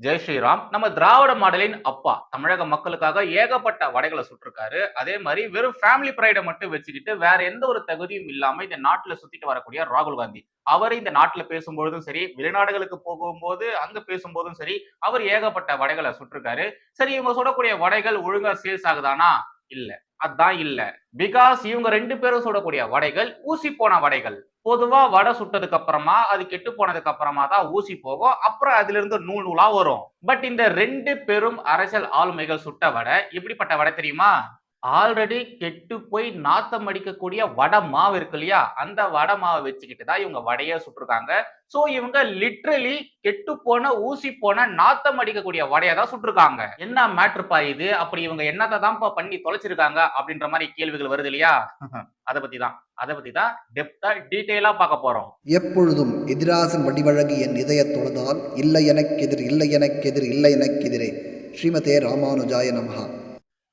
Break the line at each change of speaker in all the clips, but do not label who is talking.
ஜெய் ஸ்ரீராம். நம்ம திராவிட மாடலின் அப்பா தமிழக மக்களுக்காக ஏகப்பட்ட வடைகளை சுட்டிருக்காரு. அதே மாதிரி வெறும் ஃபேமிலி ப்ரைடை மட்டும் வச்சுக்கிட்டு வேற எந்த ஒரு தகுதியும் இல்லாம இந்த நாட்டுல சுத்திட்டு வரக்கூடிய ராகுல் காந்தி. அவர் இந்த நாட்டுல பேசும்பொழுதும் சரி வெளிநாடுகளுக்கு போகும்போது அங்க பேசும்போதும் சரி அவர் ஏகப்பட்ட வடைகளை சுட்டிருக்காரு. சரி இவங்க சுடக்கூடிய வடைகள் ஒழுங்கா சேல்ஸ் ஆகுதானா? இல்ல. அதான் இல்ல. பிகாஸ் இவங்க ரெண்டு பேரும் சுடக்கூடிய வடைகள் ஊசி போன வடைகள். பொதுவா வடை சுட்டதுக்கு அப்புறமா அது கெட்டு போனதுக்கு அப்புறமா தான் ஊசி போகும். அப்புறம் அதுல இருந்து நூல் நூலா வரும். பட் இந்த ரெண்டு பெரும் அரசியல் ஆளுமைகள் சுட்ட வடை எப்படிப்பட்ட வடை தெரியுமா? ஆல்ரெடி கெட்டு போய் நாத்தம் அடிக்கக்கூடிய வடை மாவு இருக்கு இல்லையா? அந்த வடை மாவை வச்சுக்கிட்டு தான் இவங்க வடையை சுட்டிருக்காங்க. சோ இவங்க லிட்ரலி கெட்டு போன ஊசி போன நாத்தம் அடிக்கக்கூடிய வடையை தான் சுட்டிருக்காங்க. என்ன மேட்ருப்பா இது? அப்படி இவங்க என்னத்தை தான்ப்பா பண்ணி தொலைச்சிருக்காங்க? அப்படின்ற மாதிரி கேள்விகள் வருது இல்லையா? அதை பத்தி தான் அதை பத்தி தான் டெப்தா டீட்டெயிலா பார்க்க போறோம்.
எப்பொழுதும் எதிராசன் வடிவழகு என் இதய தொழுதால் இல்லை எனக்கெதிர் இல்லை எனக்கெதிர் இல்லை எனக்கெதிரே ஸ்ரீமதே ராமானுஜாய நமஹா.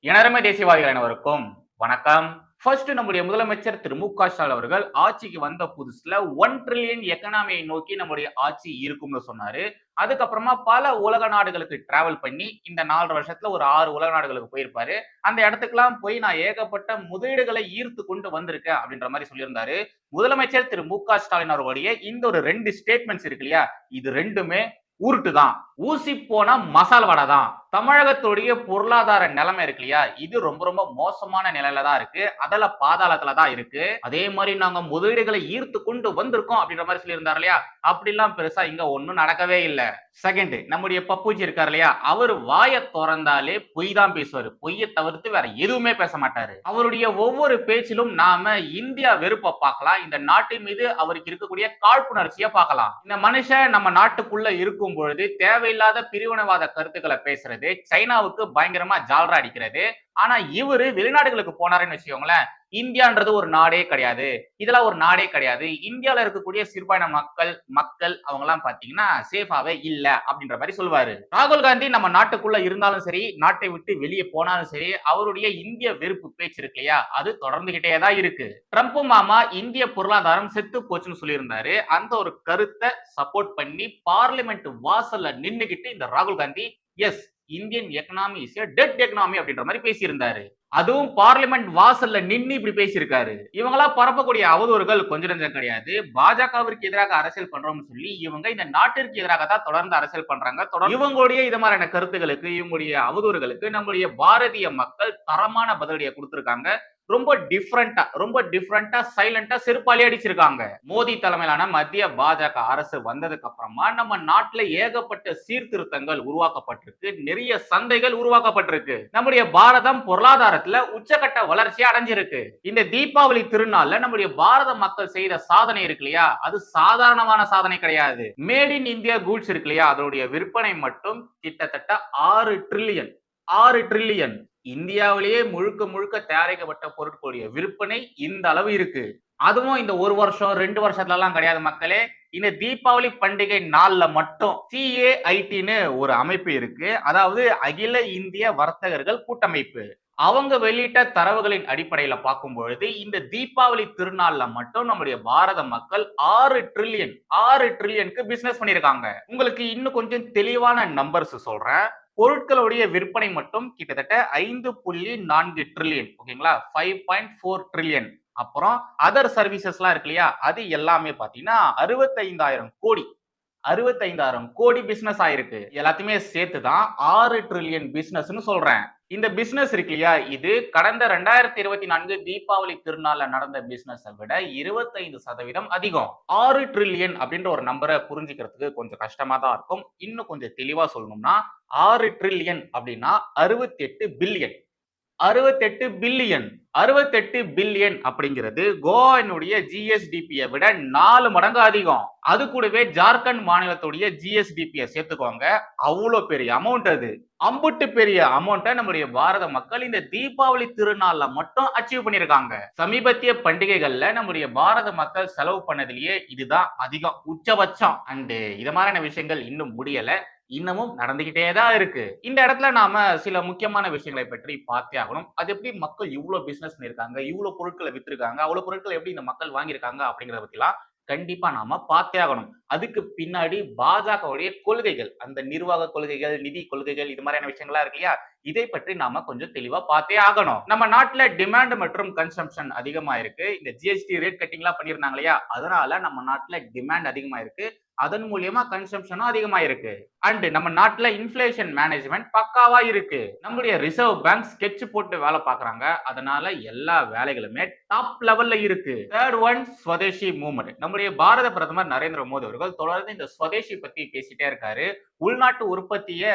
எனரமே தேசியவாதிகள் அனைவருக்கும் வணக்கம். ஃபர்ஸ்ட் நம்முடைய முதலமைச்சர் திரு மு க ஸ்டாலின் அவர்கள் ஆட்சிக்கு வந்த புதுசுல ஒன் ட்ரில்லியன் எக்கனாமியை நோக்கி நம்முடைய ஆட்சி இருக்கும்னு சொன்னாரு. அதுக்கப்புறமா பல உலக நாடுகளுக்கு டிராவல் பண்ணி இந்த நாலரை வருஷத்துல ஒரு ஆறு உலக நாடுகளுக்கு போயிருப்பாரு. அந்த இடத்துக்குலாம் போய் நான் ஏகப்பட்ட முதலீடுகளை ஈர்த்து கொண்டு வந்திருக்கேன் அப்படின்ற மாதிரி சொல்லியிருந்தாரு. முதலமைச்சர் திரு மு க ஸ்டாலின் அவர்களுடைய இந்த ஒரு ரெண்டு ஸ்டேட்மெண்ட்ஸ் இருக்கு இல்லையா? இது ரெண்டுமே உருட்டு தான் ஊசி போன மசால் வடை தான் தமிழகத்துடைய பொருளாதார நிலைமை இருக்கு இல்லையா? இது ரொம்ப ரொம்ப மோசமான நிலையில தான் இருக்கு. அதில் பாதாளத்துல தான் இருக்கு. அதே மாதிரி நாங்க முதலீடுகளை ஈர்த்து கொண்டு வந்திருக்கோம் அப்படின்ற மாதிரி சொல்லியிருந்தார் இல்லையா? அப்படிலாம் பெருசா இங்க ஒன்றும் நடக்கவே இல்லை. செகண்ட் நம்முடைய பப்பூஜி இருக்கார் இல்லையா? அவர் வாயை திறந்தாலே பொய் தான் பேசுவார். பொய்யை தவிர்த்து வேற எதுவுமே பேச மாட்டாரு. அவருடைய ஒவ்வொரு பேச்சிலும் நாம இந்தியா வெறுப்பை பார்க்கலாம். இந்த நாட்டின் மீது அவருக்கு இருக்கக்கூடிய காழ்ப்புணர்ச்சியை பார்க்கலாம். இந்த மனுஷன் நம்ம நாட்டுக்குள்ள இருக்கும் பொழுது தேவையில்லாத பிரிவினவாத கருத்துக்களை பேசுறது சைனாவுக்கு பயங்கரமா ஜால்ரா அடிக்கிறது. ஆனா இவரு வெளிநாடுகளுக்கு போனாருன்னு வச்சுக்கோங்களேன் இந்தியான்றது ஒரு நாடே கிடையாது. இதெல்லாம் ஒரு நாடே கிடையாது. இந்தியாவில் இருக்கக்கூடிய சிறுபான்மை மக்கள் மக்கள் அவங்க எல்லாம் பாத்தீங்கன்னா சேஃபாவே இல்ல அப்படின்ற மாதிரி சொல்லுவாரு ராகுல் காந்தி நம்ம நாட்டுக்குள்ள இருந்தாலும் சரி நாட்டை விட்டு வெளியே போனாலும் சரி அவருடைய இந்திய வெறுப்பு பேச்சு இருக்கு இல்லையா? அது தொடர்ந்துகிட்டே தான் இருக்கு. ட்ரம்ப் மாமா இந்திய பொருளாதாரம் செத்து போச்சுன்னு சொல்லியிருந்தாரு. அந்த ஒரு கருத்தை சப்போர்ட் பண்ணி பார்லிமெண்ட் வாசல்ல நின்னுகிட்டு இந்த ராகுல் Gandhi as Indian economy is dead economy அப்படின்ற மாதிரி பேசியிருந்தாரு. அதுவும் பார்லிமெண்ட் வாசல்ல நின்று இப்படி பேசியிருக்காரு. இவங்களா பரப்பக்கூடிய அவதூறுகள் கொஞ்சம் நஞ்சம் கிடையாது. பாஜகவிற்கு எதிராக அரசியல் பண்றோம்னு சொல்லி இவங்க இந்த நாட்டிற்கு எதிராக தான் தொடர்ந்து அரசியல் பண்றாங்க. தொடர் இவங்களுடைய இது மாதிரியான கருத்துகளுக்கு இவங்களுடைய அவதூறுகளுக்கு நம்முடைய பாரதிய மக்கள் தரமான பதிலடியை கொடுத்திருக்காங்க. ரொம்ப டிஃப்ரெண்டா ரொம்ப டிஃப்ரெண்டா சைலண்டா செருப்பாளி அடிச்சிருக்காங்க. மோடி தலைமையிலான மத்திய பாஜக அரசு வந்ததுக்கு அப்புறமா நம்ம நாட்டுல ஏகப்பட்ட சீர்திருத்தங்கள் உருவாக்கப்பட்டிருக்கு. நிறைய சந்தைகள் உருவாக்கப்பட்டிருக்கு. நம்முடைய பாரதம் பொருளாதாரத்துல உச்சகட்ட வளர்ச்சி அடைஞ்சிருக்கு. இந்த தீபாவளி திருநாள்ல நம்முடைய பாரத மக்கள் செய்த சாதனை இருக்கு இல்லையா? அது சாதாரணமான சாதனை கிடையாது. மேட் இன் இந்தியா கூட்ஸ் இருக்கு இல்லையா? அதனுடைய விற்பனை மட்டும் கிட்டத்தட்ட ஆறு ட்ரில்லியன் ஆறு ட்ரில்லியன் இந்தியாவிலேயே முழுக்க முழுக்க தயாரிக்கப்பட்ட பொருட்களுடைய விற்பனை இந்த அளவு இருக்கு. அதுவும் இந்த ஒரு வருஷம் ரெண்டு வருஷத்துல எல்லாம் கிடையாது மக்களே. இந்த தீபாவளி பண்டிகை நாள்ல மட்டும் சிஏஐடின்னு ஒரு அமைப்பு இருக்கு. அதாவது அகில இந்திய வர்த்தகர்கள் கூட்டமைப்பு. அவங்க வெளியிட்ட தரவுகளின் அடிப்படையில பார்க்கும் பொழுது இந்த தீபாவளி திருநாள்ல மட்டும் நம்முடைய பாரத மக்கள் ஆறு ட்ரில்லியன் ஆறு ட்ரில்லியனுக்கு பிசினஸ் பண்ணிருக்காங்க உங்களுக்கு இன்னும் கொஞ்சம் தெளிவான நம்பர்ஸ் சொல்றேன். பொருட்களுடைய விற்பனை மட்டும் கிட்டத்தட்ட ஐந்து புள்ளி நான்கு ட்ரில்லியன் ஓகேங்களா ஃபைவ் பாயிண்ட் ஃபோர் ட்ரில்லியன் அப்புறம் அதர் சர்வீசஸ்லாம் இருக்கு இல்லையா? அது எல்லாமே பார்த்தீங்கன்னா அறுபத்தைந்தாயிரம் கோடி. அறுபத்தைந்தாயிரம் கோடி பிசினஸ் ஆயிருக்கு. எல்லாத்தையுமே சேர்த்து தான் ஆறு ட்ரில்லியன் பிசினஸ்னு சொல்றேன். இந்த பிசினஸ் இருக்கு இல்லையா? இது கடந்த ரெண்டாயிரத்தி இருபத்தி நான்கு தீபாவளி திருநாள்ல நடந்த பிசினஸை விட இருபத்தைந்து சதவீதம் அதிகம். ஆறு ட்ரில்லியன் அப்படின்ற ஒரு நம்பரை புரிஞ்சுக்கிறதுக்கு கொஞ்சம் கஷ்டமா தான் இருக்கும். இன்னும் கொஞ்சம் தெளிவா சொல்லணும்னா ஆறு ட்ரில்லியன் அப்படின்னா அறுபத்தி எட்டு பில்லியன் அறுபத்தெட்டு பில்லியன் அறுபத்தெட்டு பில்லியன் அப்படிங்கிறது கோவாவினுடைய ஜிஎஸ்டிபியை விட நாலு மடங்கு அதிகம். அது கூடவே ஜார்க்கண்ட் மாநிலத்துடைய ஜிஎஸ்டிபியை சேர்த்துக்கோங்க. அவ்வளோ பெரிய அமௌண்ட் அது. அம்புட்டு பெரிய அமௌண்ட்டை நம்முடைய பாரத மக்கள் இந்த தீபாவளி திருநாள்ல மட்டும் அச்சீவ் பண்ணியிருக்காங்க சமீபத்திய பண்டிகைகள்ல நம்முடைய பாரத மக்கள் செலவு பண்ணதுலயே இதுதான் அதிகம். உச்சபட்சம். அண்டு இது மாதிரியான விஷயங்கள் இன்னும் முடியலை. இன்னமும் நடந்துகிட்டே தான் இருக்கு. இந்த இடத்துல நாம சில முக்கியமான விஷயங்களை பற்றி பார்த்தே ஆகணும். அது எப்படி மக்கள் இவ்வளவு பிசினஸ் இருக்காங்க இவ்வளவு பொருட்களை வித்திருக்காங்க அவ்வளவு பொருட்களை எப்படி இந்த மக்கள் வாங்கியிருக்காங்க அப்படிங்கிறத பத்திலாம் கண்டிப்பா நாம பார்த்தே ஆகணும். அதுக்கு பின்னாடி பாஜகவுடைய கொள்கைகள் அந்த நிர்வாக கொள்கைகள் நிதி கொள்கைகள் இது மாதிரியான விஷயங்களா இருக்கு இல்லையா? இதை பற்றி நாம கொஞ்சம் தெளிவா பார்த்தே ஆகணும். நம்ம நாட்டுல டிமாண்ட் மற்றும் கன்சம்ஷன் அதிகமா இருக்கு இந்த ஜிஎஸ்டி ரேட் கட்டிங் எல்லாம் பண்ணிருந்தாங்க இல்லையா? அதனால நம்ம நாட்டுல டிமாண்ட் அதிகமா இருக்கு அதன் மூலியமா கன்சம்ஷனும் அதிகமா இருக்கு அண்ட் நம்ம நாட்டுல இன்ஃபிளேஷன் மேனேஜ்மெண்ட் பக்காவா இருக்கு. நம்மளுடைய ரிசர்வ் பேங்க் ஸ்கெட்ச் போட்டு வேலை பாக்குறாங்க அதனால எல்லா வேலைகளுமே டாப் லெவல்ல இருக்கு. தேர்ட் ஒன் ஸ்வதேசி மூவ்மெண்ட் நம்முடைய பாரத பிரதமர் நரேந்திர மோடி அவர்கள் தொடர்ந்து இந்த ஸ்வதேசி பத்தி பேசிட்டே இருக்காரு. உள்நாட்டு உற்பத்தியை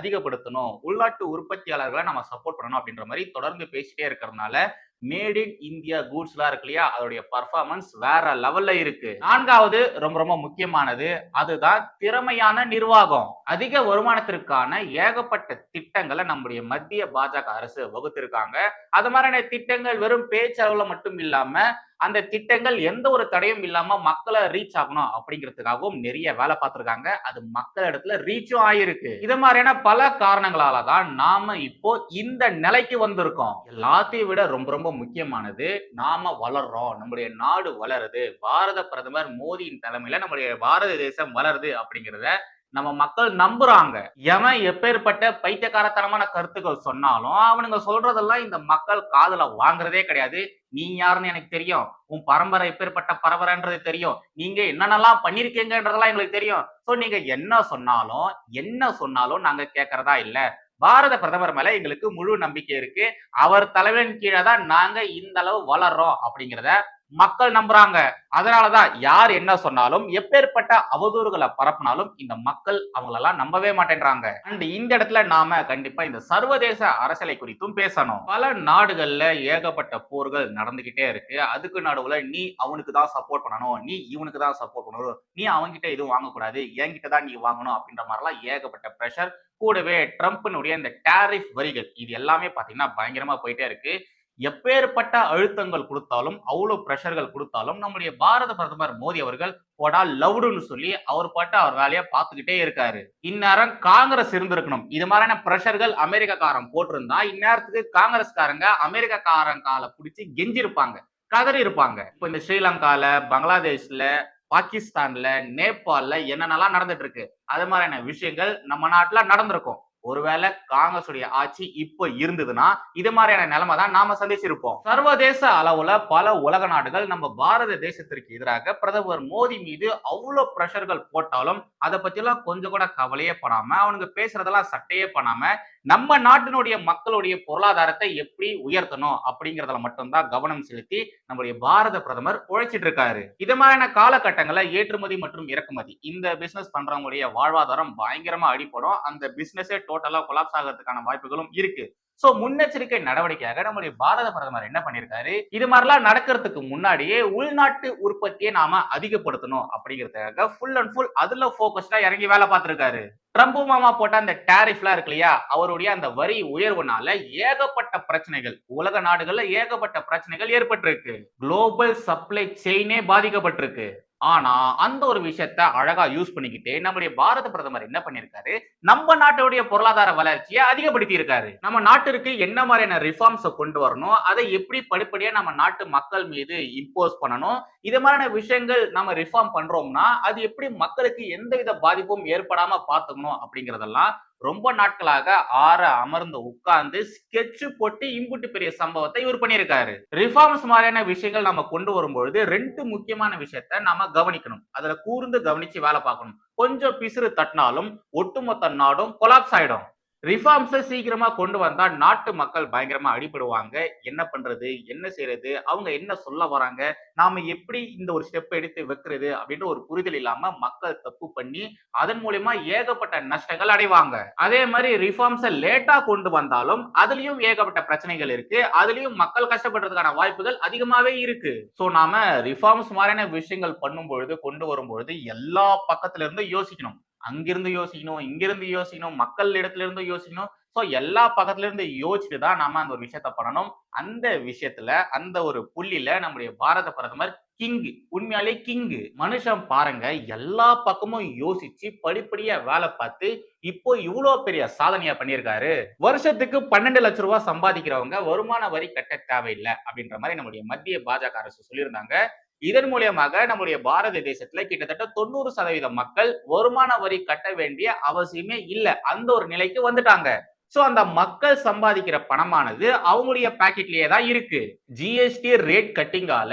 அதிகப்படுத்தணும். உள்நாட்டு உற்பத்தியாளர்களை நம்ம சப்போர்ட் பண்ணணும் அப்படின்ற மாதிரி தொடர்ந்து பேசிட்டே இருக்கிறதுனால மேட் இன் இந்தியா கூட்ஸ்லாம் இருக்கு இல்லையா? அதோடைய பர்ஃபார்மன்ஸ் வேற லெவல்ல இருக்கு. நான்காவது ரொம்ப ரொம்ப முக்கியமானது அதுதான் திறமையான நிர்வாகம். அதிக வருமானத்திற்கான ஏகப்பட்ட திட்டங்களை நம்முடைய மத்திய பாஜக அரசு வகுத்திருக்காங்க. அது மாதிரியான திட்டங்கள் வெறும் பேச்சளவுல மட்டும் இல்லாம அந்த திட்டங்கள் எந்த ஒரு தடையும் இல்லாம மக்களை ரீச் ஆகணும் அப்படிங்கிறதுக்காகவும் நிறைய வேலை பார்த்திருக்காங்க. அது மக்கள் இடத்துல ரீச்சும் ஆயிருக்கு. இது மாதிரியான பல காரணங்களால தான் நாம இப்போ இந்த நிலைக்கு வந்திருக்கோம். எல்லாத்தையும் விட ரொம்ப ரொம்ப முக்கியமானது நாம வளர்றோம். நம்முடைய நாடு வளருது. பாரத பிரதமர் மோடியின் தலைமையில நம்முடைய பாரத தேசம் வளருது அப்படிங்கிறத நம்ம மக்கள் நம்புறாங்க. எவன் எப்பேற்பட்ட பைத்தியக்காரத்தனமான கருத்துக்கள் சொன்னாலும் அவனுங்க சொல்றதெல்லாம் இந்த மக்கள் காதல வாங்குறதே கிடையாது. நீ யாருன்னு எனக்கு தெரியும். உன் பரம்பரை எப்பேற்பட்ட பரம்பரைன்றது தெரியும். நீங்க என்னென்னலாம் பண்ணிருக்கீங்கன்றதெல்லாம் எங்களுக்கு தெரியும். சோ நீங்க என்ன சொன்னாலும் என்ன சொன்னாலும் நாங்க கேட்கறதா இல்ல. பாரத பிரதமர் மேல எங்களுக்கு முழு நம்பிக்கை இருக்கு. அவர் தலைவன் கீழே தான் நாங்க இந்த அளவு வளர்றோம் அப்படிங்கிறத மக்கள் நம்புறாங்க. அதனாலதான் யார் என்ன சொன்னாலும் எப்பேற்பட்ட அவதூறுகளை பரப்பினாலும் இந்த மக்கள் அவங்களெல்லாம் நம்பவே மாட்டேன்றாங்க. அண்ட் இந்த இடத்துல நாம கண்டிப்பா இந்த சர்வதேச அரசியலை குறித்தும் பேசணும். பல நாடுகள்ல ஏகப்பட்ட போர்கள் நடந்துகிட்டே இருக்கு. அதுக்கு நடுவுல நீ அவனுக்கு தான் சப்போர்ட் பண்ணணும். நீ இவனுக்கு தான் சப்போர்ட் பண்ணணும். நீ அவன்கிட்ட எதுவும் வாங்கக்கூடாது. என்கிட்ட தான் நீ வாங்கணும் அப்படின்ற மாதிரிலாம் ஏகப்பட்ட ப்ரெஷர் கூடவே ட்ரம்ப்னுடைய இந்த டேரிஃப் வரிகள் இது எல்லாமே பாத்தீங்கன்னா பயங்கரமா போயிட்டே இருக்கு. எப்பேற்பட்ட அழுத்தங்கள் கொடுத்தாலும் அவ்வளோ ப்ரெஷர்கள் கொடுத்தாலும் நம்முடைய பாரத பிரதமர் மோடி அவர்கள் போடா லவ்டுன்னு சொல்லி அவர் பாட்டு அவர் வேலையை பார்த்துக்கிட்டே இருக்காரு. இந்நேரம் காங்கிரஸ் இருந்திருக்கணும். இது மாதிரியான ப்ரெஷர்கள் அமெரிக்காக்காரன் போட்டிருந்தா இந்நேரத்துக்கு காங்கிரஸ்காரங்க அமெரிக்காக்காரன் காலை பிடிச்சி கெஞ்சிருப்பாங்க கதறி இருப்பாங்க இப்போ இந்த ஸ்ரீலங்கால பங்களாதேஷ்ல பாகிஸ்தான்ல நேபாளில் என்னென்னலாம் நடந்துட்டு இருக்கு அது மாதிரியான விஷயங்கள் நம்ம நாட்டில் நடந்திருக்கும். ஒருவேளை காங்கிரஸ் உடைய ஆட்சி இப்போ இருந்ததுன்னா இது மாதிரியான நிலைமை தான் நாம சந்திச்சிருப்போம். சர்வதேச அளவுல பல உலக நாடுகள் நம்ம பாரத தேசத்திற்கு எதிராக பிரதமர் மோடி மீது அவ்வளவு பிரஷர்கள் போட்டாலும் அதை பத்தியெல்லாம் கொஞ்சம் கூட கவலையே பண்ணாம அவனுங்க பேசுறதெல்லாம் சட்டையே பண்ணாம நம்ம நாட்டினுடைய மக்களுடைய பொருளாதாரத்தை எப்படி உயர்த்தணும் அப்படிங்கிறதுல மட்டும்தான் கவனம் செலுத்தி நம்முடைய பாரத பிரதமர் உழைச்சிட்டு இருக்காரு. இது மாதிரியான காலகட்டங்கள்ல ஏற்றுமதி மற்றும் இறக்குமதி. இந்த பிசினஸ் பண்றவங்களுடைய வாழ்வாதாரம் பயங்கரமா அடிப்படும் அந்த பிசினஸே டோட்டலா கொலாப்ஸ் ஆகிறதுக்கான வாய்ப்புகளும் இருக்கு. சோ முன்னெச்சரிக்கை நடவடிக்கையாக நம்முடைய பாரத பிரதமர் என்ன பண்ணிருக்காரு இது மாதிரிலாம் நடக்கிறதுக்கு முன்னாடியே உள்நாட்டு உற்பத்தியை நாம அதிகப்படுத்தணும் அப்படிங்கிறதுக்காக ஃபுல் அண்ட் ஃபுல் அதுல போக்கஸ்டா இறங்கி வேலை பார்த்திருக்காரு. ட்ரம்ப் மாமா போட்ட அந்த டேரிஃப்லாம் இருக்கு இல்லையா? அவருடைய அந்த வரி உயர்வுனால ஏகப்பட்ட பிரச்சனைகள் உலக நாடுகள்ல ஏகப்பட்ட பிரச்சனைகள் ஏற்பட்டிருக்கு. குளோபல் சப்ளை செயினே பாதிக்கப்பட்டிருக்கு. ஆனா அந்த ஒரு விஷயத்த அழகா யூஸ் பண்ணிக்கிட்டு நம்முடைய பாரத பிரதமர் என்ன பண்ணிருக்காரு? நம்ம நாட்டுடைய பொருளாதார வளர்ச்சியை அதிகப்படுத்தி இருக்காரு நம்ம நாட்டிற்கு என்ன மாதிரியான ரிஃபார்ம்ஸை கொண்டு வரணும்? அதை எப்படி படிப்படியா நம்ம நாட்டு மக்கள் மீது இம்போஸ் பண்ணணும்? இது மாதிரியான விஷயங்கள் நம்ம ரிஃபார்ம் பண்றோம்னா அது எப்படி மக்களுக்கு எந்தவித பாதிப்பும் ஏற்படாம பார்த்துக்கணும் அப்படிங்கறதெல்லாம் ரொம்ப நாட்களாக ஆற அமர்ந்து உட்கார்ந்து ஸ்கெட்ச் போட்டு இம்புட்டு பெரிய சம்பவத்தை இவர் பண்ணியிருக்காரு. ரிஃபார்ம்ஸ் மாதிரியான விஷயங்கள் நம்ம கொண்டு வரும்பொழுது ரெண்டு முக்கியமான விஷயத்த நம்ம கவனிக்கணும். அதுல கூர்ந்து கவனிச்சு வேலை பார்க்கணும். கொஞ்சம் பிசுறு தட்டினாலும் ஒட்டுமொத்த நாடும் கொலாப்ஸ் ஆயிடும். ரிஃபார்ம்ஸை சீக்கிரமா கொண்டு வந்தா நாட்டு மக்கள் பயங்கரமா அடிபடுவாங்க. என்ன பண்றது? என்ன செய்யறது அவங்க என்ன சொல்ல வராங்க? நாம எப்படி இந்த ஒரு ஸ்டெப் எடுத்து வைக்கிறது அப்படின்ற ஒரு புரிதல் இல்லாம மக்கள் தப்பு பண்ணி அதன் மூலியமா ஏகப்பட்ட நஷ்டங்கள் அடைவாங்க. அதே மாதிரி ரிஃபார்ம்ஸை லேட்டா கொண்டு வந்தாலும் அதுலயும் ஏகப்பட்ட பிரச்சனைகள் இருக்கு. அதுலயும் மக்கள் கஷ்டப்படுறதுக்கான வாய்ப்புகள் அதிகமாவே இருக்கு. சோ நாம ரிஃபார்ம்ஸ் மாதிரியான விஷயங்கள் பண்ணும் பொழுது கொண்டு வரும் பொழுது எல்லா பக்கத்துல இருந்து யோசிக்கணும். அங்கிருந்து யோசிக்கணும் இங்கிருந்து யோசிக்கணும் மக்கள் இடத்துல இருந்து யோசிக்கணும். ஸோ எல்லா பக்கத்துல இருந்து யோசிச்சுட்டு தான் நாம அந்த ஒரு விஷயத்த பண்ணணும். அந்த விஷயத்துல அந்த ஒரு புள்ளியில நம்முடைய பாரத பிரதமர் கிங் உண்மையாலே கிங் மனுஷன் பாருங்க எல்லா பக்கமும் யோசிச்சு படிப்படியா வேலை பார்த்து இப்போ இவ்வளோ பெரிய சாதனையா பண்ணியிருக்காரு. வருஷத்துக்கு பன்னெண்டு லட்சம் ரூபாய் சம்பாதிக்கிறவங்க வருமான வரி கட்ட தேவையில்லை அப்படின்ற மாதிரி நம்முடைய மத்திய பாஜக அரசு சொல்லியிருந்தாங்க. இதன் மூலியமாக நம்முடைய பாரத தேசத்துல கிட்டத்தட்ட தொண்ணூறு சதவீத மக்கள் வருமான வரி கட்ட வேண்டிய அவசியமே இல்லை. அந்த ஒரு நிலைக்கு வந்துட்டாங்க. சோ அந்த மக்கள் சம்பாதிக்கிற பணமானது அவங்களுடைய பாக்கெட்லயே தான் இருக்கு. ஜிஎஸ்டி ரேட் கட்டிங்கால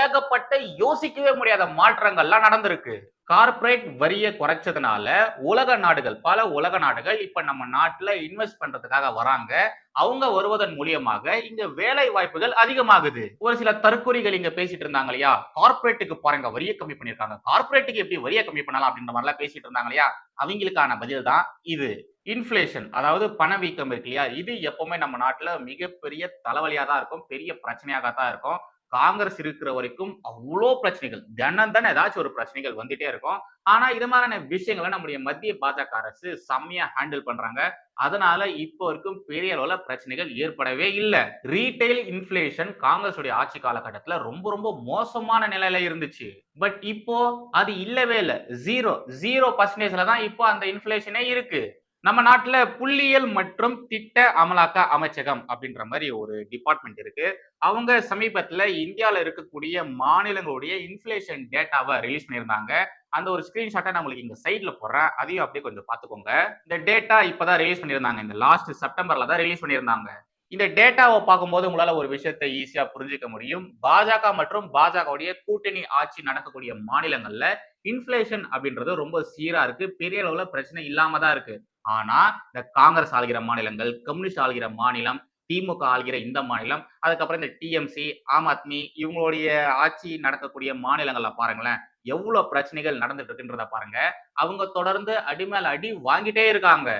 ஏகப்பட்ட யோசிக்கவே முடியாத மாற்றங்கள்லாம் நடந்திருக்கு. கார்ப்பரேட் வரியை குறைச்சதுனால உலக நாடுகள் பல உலக நாடுகள் இப்ப நம்ம நாட்டுல இன்வெஸ்ட் பண்றதுக்காக வராங்க. அவங்க வருவதன் மூலியமாக இங்க வேலை வாய்ப்புகள் அதிகமாகுது. ஒரு சில தற்கொலைகள் இங்க பேசிட்டு இருந்தாங்க இல்லையா? கார்ப்பரேட்டுக்கு பாருங்க வரிய கம்மி பண்ணிருக்காங்க கார்ப்பரேட்டுக்கு எப்படி வரிய கம்மி பண்ணலாம் அப்படின்ற மாதிரிலாம் பேசிட்டு இருந்தாங்க இல்லையா? அவங்களுக்கான பதில் தான் இது. இன்ஃப்ளேஷன் அதாவது பணவீக்கம் இருக்கு இல்லையா? இது எப்பவுமே நம்ம நாட்டுல மிகப்பெரிய தலைவலியா தான் இருக்கும் பெரிய பிரச்சனையாக தான் இருக்கும். காங்கிரஸ் இருக்கிற வரைக்கும் அவ்வளோ பிரச்சனைகள் தினம் தானே ஏதாச்சும் ஒரு பிரச்சனைகள் வந்துட்டே இருக்கும். ஆனா இது மாதிரியான விஷயங்களை நம்முடைய மத்திய பாஜக அரசு செம்மையா ஹேண்டில் பண்றாங்க. அதனால இப்போ வரைக்கும் பெரிய அளவுல பிரச்சனைகள் ஏற்படவே இல்லை. ரீட்டைல் இன்ஃப்ளேஷன் காங்கிரஸுடைய ஆட்சி காலகட்டத்துல ரொம்ப ரொம்ப மோசமான நிலையில இருந்துச்சு. பட் இப்போ அது இல்லவே இல்லை. ஜீரோ ஜீரோ பர்சன்டேஜ்ல தான் இப்போ அந்த இன்ஃப்ளேஷனே இருக்கு. நம்ம நாட்டுல புள்ளியியல் மற்றும் திட்ட அமலாக்க அமைச்சகம் அப்படின்ற மாதிரி ஒரு டிபார்ட்மெண்ட் இருக்கு. அவங்க சமீபத்துல இந்தியாவில் இருக்கக்கூடிய மாநிலங்களுடைய இன்ஃப்ளேஷன் டேட்டாவை ரிலீஸ் பண்ணியிருந்தாங்க. அந்த ஒரு ஸ்கிரீன்ஷாட்டை நான் உங்களுக்கு இங்க சைட்ல போடுறேன். அதையும் அப்படியே கொஞ்சம் பாத்துக்கோங்க இந்த டேட்டா இப்பதான் ரிலீஸ் பண்ணியிருந்தாங்க. இந்த லாஸ்ட் செப்டம்பர்ல தான் ரிலீஸ் பண்ணியிருந்தாங்க. இந்த டேட்டாவை பார்க்கும்போது உங்களால ஒரு விஷயத்தை ஈஸியா புரிஞ்சுக்க முடியும். பாஜக மற்றும் பாஜகவுடைய கூட்டணி ஆட்சி நடக்கக்கூடிய மாநிலங்கள்ல இன்ஃப்ளேஷன் அப்படின்றது ரொம்ப சீரா இருக்கு. பெரிய அளவுல பிரச்சனை இல்லாம தான் இருக்கு. ஆனா இந்த காங்கிரஸ் ஆளுகிற மாநிலங்கள் கம்யூனிஸ்ட் ஆளுகிற மாநிலம் திமுக ஆளுகிற இந்த மாநிலம் அதுக்கப்புறம் இந்த டிஎம்சி ஆம் ஆத்மி இவங்களுடைய ஆட்சி நடக்கக்கூடிய மாநிலங்கள்ல பாருங்களேன் எவ்வளவு பிரச்சனைகள் நடந்துட்டு இருக்குன்றத பாருங்க. அவங்க தொடர்ந்து அடி மேல அடி வாங்கிட்டே இருக்காங்க.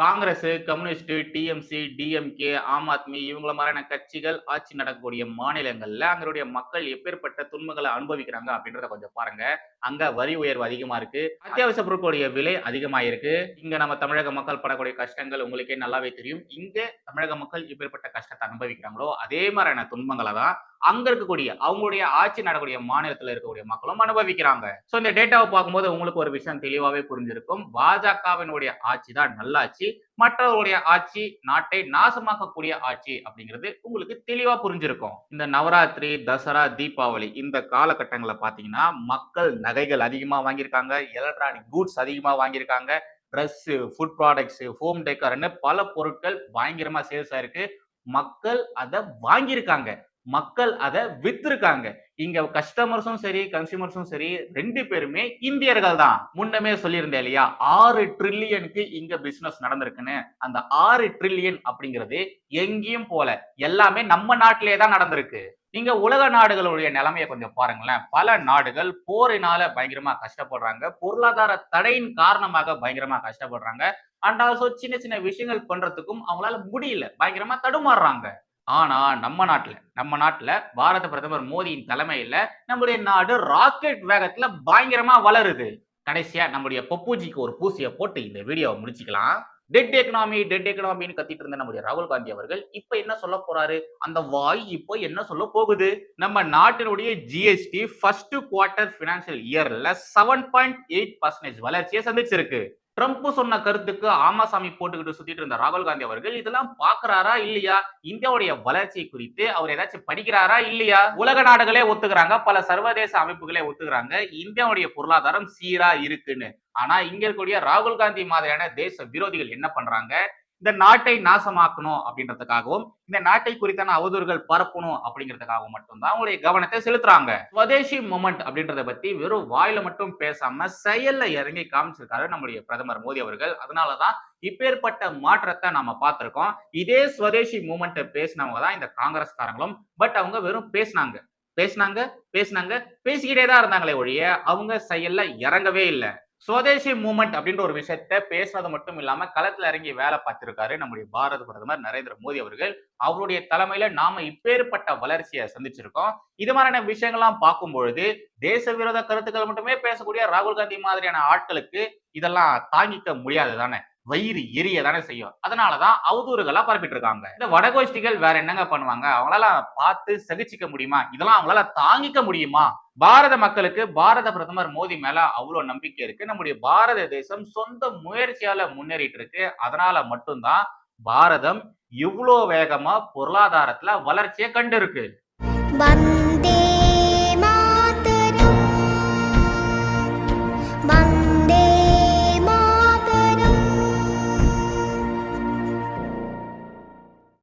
Congress communist TMC DMK Aam Aadmi இவங்கள மாதிரியான கட்சிகள் ஆட்சி நடக்கக்கூடிய மாநிலங்கள்ல அங்களுடைய மக்கள் எப்பேற்பட்ட துன்பங்களை அனுபவிக்கிறாங்க அப்படின்றத கொஞ்சம் பாருங்க. அங்க வரி உயர்வு அதிகமா இருக்கு. அத்தியாவசிய பொருட்களுடைய விலை அதிகமா இருக்கு. இங்க நம்ம தமிழக மக்கள் படக்கூடிய கஷ்டங்கள் உங்களுக்கே நல்லாவே தெரியும். இங்க தமிழக மக்கள் எப்பேற்பட்ட கஷ்டத்தை அனுபவிக்கிறாங்களோ அதே மாதிரியான துன்பங்களை தான் அங்க இருக்கக்கூடிய அவங்களுடைய ஆட்சி நடக்கக்கூடிய மாநிலத்துல இருக்கக்கூடிய மக்களும் அனுபவிக்கிறாங்க. சோ இந்த டேட்டாவை பார்க்கும்போது உங்களுக்கு ஒரு விஷயம் தெளிவாவே புரிஞ்சிருக்கும். பாஜகவினுடைய ஆட்சி தான் நல்லாட்சி. மற்றவர்களுடைய ஆட்சி நாட்டை நாசமாக்கக்கூடிய ஆட்சி அப்படிங்கிறது உங்களுக்கு தெளிவா புரிஞ்சிருக்கும். இந்த நவராத்திரி தசரா தீபாவளி இந்த காலகட்டங்களில் பார்த்தீங்கன்னா மக்கள் நகைகள் அதிகமாக வாங்கியிருக்காங்க. எலக்ட்ரானிக் கூட்ஸ் அதிகமாக வாங்கியிருக்காங்க. ட்ரெஸ்ஸு ஃபுட் ப்ராடக்ட்ஸ் ஹோம் டெக்கர்னு பல பொருட்கள் பயங்கரமாக சேல்ஸ் ஆயிருக்கு மக்கள் அதை வாங்கியிருக்காங்க. மக்கள் அதை வித்திருக்காங்க. இங்க கஸ்டமர்ஸும் சரி கன்சியூமர்ஸும் சரி ரெண்டு பேருமே இந்தியர்கள் தான். முன்னமே சொல்லியிருந்தேன் இல்லையா? ஆறு ட்ரில்லியனுக்கு இங்க பிசினஸ் நடந்திருக்குன்னு. அந்த ஆறு ட்ரில்லியன் அப்படிங்கிறது எங்கேயும் போல. எல்லாமே நம்ம நாட்டிலே தான் நடந்திருக்கு. நீங்க உலக நாடுகளுடைய நிலைமையை கொஞ்சம் பாருங்களேன். பல நாடுகள் போரினால பயங்கரமா கஷ்டப்படுறாங்க. பொருளாதார தடையின் காரணமாக பயங்கரமா கஷ்டப்படுறாங்க. அண்ட் ஆல்சோ சின்ன சின்ன விஷயங்கள் பண்றதுக்கும் அவங்களால முடியல. பயங்கரமா தடுமாறுறாங்க. ஆனா நம்ம நாட்டுல நம்ம நாட்டுல பாரத பிரதமர் மோடியின் தலைமையில நம்முடைய நாடு ராக்கெட் வேகத்துல பயங்கரமா வளருது. கடைசியா நம்முடைய பப்பூஜிக்கு ஒரு பூசியை போட்டு இந்த வீடியோவை முடிச்சுக்கலாம். டெட் எக்கனாமி டெட் எக்கனாமின்னு கத்திட்டு இருந்த நம்முடைய ராகுல் காந்தி அவர்கள் இப்ப என்ன சொல்ல போறாரு? அந்த வாய் இப்போ என்ன சொல்ல போகுது? நம்ம நாட்டினுடைய ஜிஎஸ்டி ஃபர்ஸ்ட் குவார்டர் பினான்சியல் இயர்ல செவன் பாயிண்ட் எயிட் பர்சன்டேஜ் வளர்ச்சியை சந்திச்சிருக்கு. ட்ரம்ப் சொன்ன கருத்துக்கு ஆமாசாமி போட்டுக்கிட்டு சுத்திட்டு இருந்த ராகுல் காந்தி அவர்கள் இதெல்லாம் பாக்குறாரா இல்லையா? இந்தியாவுடைய வளர்ச்சி குறித்து அவர் ஏதாச்சும் படிக்கிறாரா இல்லையா? உலக நாடுகளே ஒத்துக்கிறாங்க பல சர்வதேச அமைப்புகளே ஒத்துக்கிறாங்க இந்தியாவுடைய பொருளாதாரம் சீரா இருக்குன்னு. ஆனா இங்க இருக்கக்கூடிய ராகுல் காந்தி மாதிரியான தேச விரோதிகள் என்ன பண்றாங்க? இந்த நாட்டை நாசமாக்கணும் அப்படின்றதுக்காகவும் இந்த நாட்டை குறித்தான அவதூறுகள் பரப்பணும் அப்படிங்கிறதுக்காகவும் மட்டும்தான் அவங்களுடைய கவனத்தை செலுத்துறாங்க. ஸ்வதேசி மூமெண்ட் அப்படின்றத பத்தி வெறும் வாயில மட்டும் பேசாம செயல்ல இறங்கி காமிச்சிருக்காரு நம்முடைய பிரதமர் மோடி அவர்கள். அதனாலதான் இப்பேற்பட்ட மாற்றத்தை நாம பார்த்திருக்கோம். இதே ஸ்வதேசி மூமெண்ட் பேசினவங்க தான் இந்த காங்கிரஸ்காரங்களும். பட் அவங்க வெறும் பேசினாங்க. பேசினாங்க பேசினாங்க பேசிக்கிட்டே தான் இருந்தாங்களே ஒழிய அவங்க செயல்ல இறங்கவே இல்லை. சுவதேசி மூமெண்ட் அப்படின்ற ஒரு விஷயத்த பேசுனது மட்டும் இல்லாம களத்துல இறங்கி வேலை பார்த்திருக்காரு நம்முடைய பாரத பிரதமர் நரேந்திர மோடி அவர்கள். அவருடைய தலைமையில நாம இப்பேற்பட்ட வளர்ச்சியை சந்திச்சிருக்கோம். இது மாதிரியான விஷயங்கள்லாம் பார்க்கும் பொழுது தேச விரோத கருத்துக்கள் மட்டுமே பேசக்கூடிய ராகுல் காந்தி மாதிரியான ஆட்களுக்கு இதெல்லாம் தாங்கிக்க முடியாது தானே? வயிறு எரிய தானே செய்யும். அதனாலதான் அவதூறுகளா பரப்பிட்டு இருக்காங்க இந்த வடகோஷ்டிகள் வேற என்னங்க பண்ணுவாங்க? அவங்களால பார்த்து சகிச்சிக்க முடியுமா? இதெல்லாம் அவங்களால தாங்கிக்க முடியுமா? பாரத மக்களுக்கு பாரத பிரதமர் மோடி மேல அவ்வளவு நம்பிக்கை இருக்கு. நம்முடைய பாரத தேசம் சொந்த முயற்சியால முன்னேறிட்டு இருக்கு அதனால மட்டும்தான் பாரதம் இவ்வளோ வேகமா பொருளாதாரத்துல வளர்ச்சியை கண்டு இருக்கு
வந்த